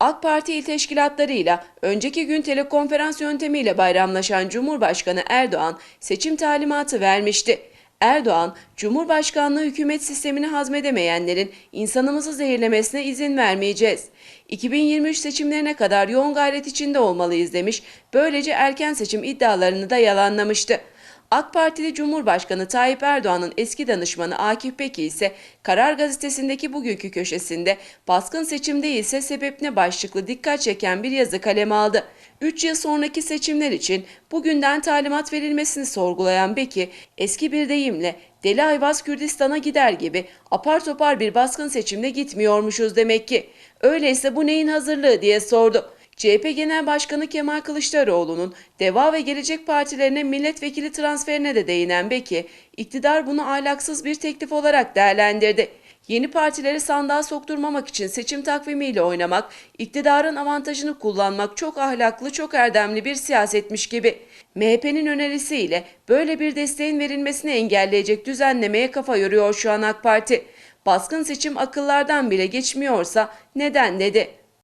AK Parti il teşkilatlarıyla önceki gün telekonferans yöntemiyle bayramlaşan Cumhurbaşkanı Erdoğan seçim talimatı vermişti. Erdoğan, Cumhurbaşkanlığı hükümet sistemini hazmedemeyenlerin insanımızı zehirlemesine izin vermeyeceğiz. 2023 seçimlerine kadar yoğun gayret içinde olmalıyız demiş, böylece erken seçim iddialarını da yalanlamıştı. AK Partili Cumhurbaşkanı Tayyip Erdoğan'ın eski danışmanı Akif Beki ise Karar Gazetesi'ndeki bugünkü köşesinde baskın seçim değilse sebep ne başlıklı dikkat çeken bir yazı kaleme aldı. 3 yıl sonraki seçimler için bugünden talimat verilmesini sorgulayan Beki eski bir deyimle Deli Ayvaz Kürdistan'a gider gibi apar topar bir baskın seçimle gitmiyormuşuz demek ki. Öyleyse bu neyin hazırlığı diye sordu. CHP Genel Başkanı Kemal Kılıçdaroğlu'nun Deva ve Gelecek Partilerine milletvekili transferine de değinen Beki, iktidar bunu ahlaksız bir teklif olarak değerlendirdi. Yeni partileri sandığa sokturmamak için seçim takvimiyle oynamak, iktidarın avantajını kullanmak çok ahlaklı, çok erdemli bir siyasetmiş gibi. MHP'nin önerisiyle böyle bir desteğin verilmesini engelleyecek düzenlemeye kafa yoruyor şu an AK Parti. Baskın seçim akıllardan bile geçmiyorsa neden dedi.